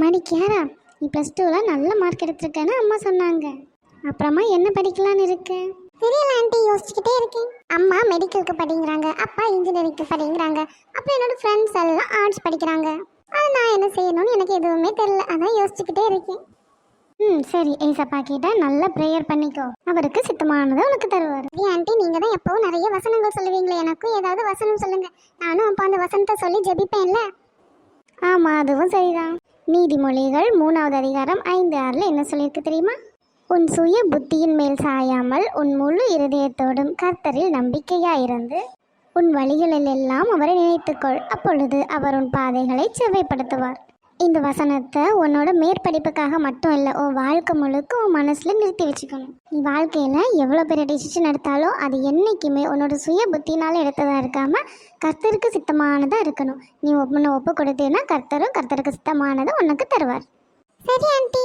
அம்மாடி கியாரா நீ ப்ளஸ் டூவில் நல்ல மார்க் எடுத்திருக்கேன்னு அம்மா சொன்னாங்க. அப்புறமா என்ன படிக்கலான்னு இருக்க? தெரியல ஆண்டி யோசிச்சுக்கிட்டே இருக்கேன். அம்மா மெடிக்கலுக்கு படிக்கிறாங்க அப்பா இன்ஜினியரிங்க்கு படிக்கிறாங்க அப்புறம் என்னோட ஃப்ரெண்ட்ஸ் எல்லாம் ஆர்ட்ஸ் படிக்கிறாங்க. அது நான் என்ன செய்யணும்னு எனக்கு எதுவுமே தெரியல அதான் யோசிச்சுக்கிட்டே இருக்கேன். ம் சரி ஏசப்பா கிட்ட நல்ல ப்ரேயர் பண்ணிக்கோ. அவருக்கு சித்தமானதை உனக்கு தருவார். ஆண்டி நீங்க தான் எப்பவும் நிறைய வசனங்கள் சொல்லுவீங்களே எனக்கும் ஏதாவது வசனம் சொல்லுங்க. நானும் அப்போ அந்த வசனத்தை சொல்லி ஜெபிப்பேன்ல. ஆமா அதுவும் சரிதான். நீதிமொழிகள் மூணாவது அதிகாரம் ஐந்து ஆறில் என்ன சொல்லியிருக்கு தெரியுமா? உன் சுய புத்தியின் மேல் சாயாமல் உன் முழு இருதயத்தோடும் கர்த்தரில் நம்பிக்கையாயிருந்து உன் வழிகளில் எல்லாம் அவரை நினைத்துக்கொள். அப்பொழுது அவர் உன் பாதைகளை செவ்வைப்படுத்துவார். இந்த வசனத்தை உன்னோட மேற்படிப்புக்காக மட்டும் இல்லை உன் வாழ்க்கை முழுக்க உன் மனசில் நிறுத்தி வச்சுக்கணும். நீ வாழ்க்கையில் எவ்வளோ பெரிய டிசிஷன் எடுத்தாலும் அது என்றைக்குமே உன்னோட சுய புத்தினால் எடுத்ததாக இருக்காமல் கர்த்தருக்கு சித்தமானதாக இருக்கணும். நீ ஒன்று ஒப்பு கொடுத்தீன்னா கர்த்தரும் கர்த்தருக்கு சித்தமானதை உனக்கு தருவார். சரி ஆண்டி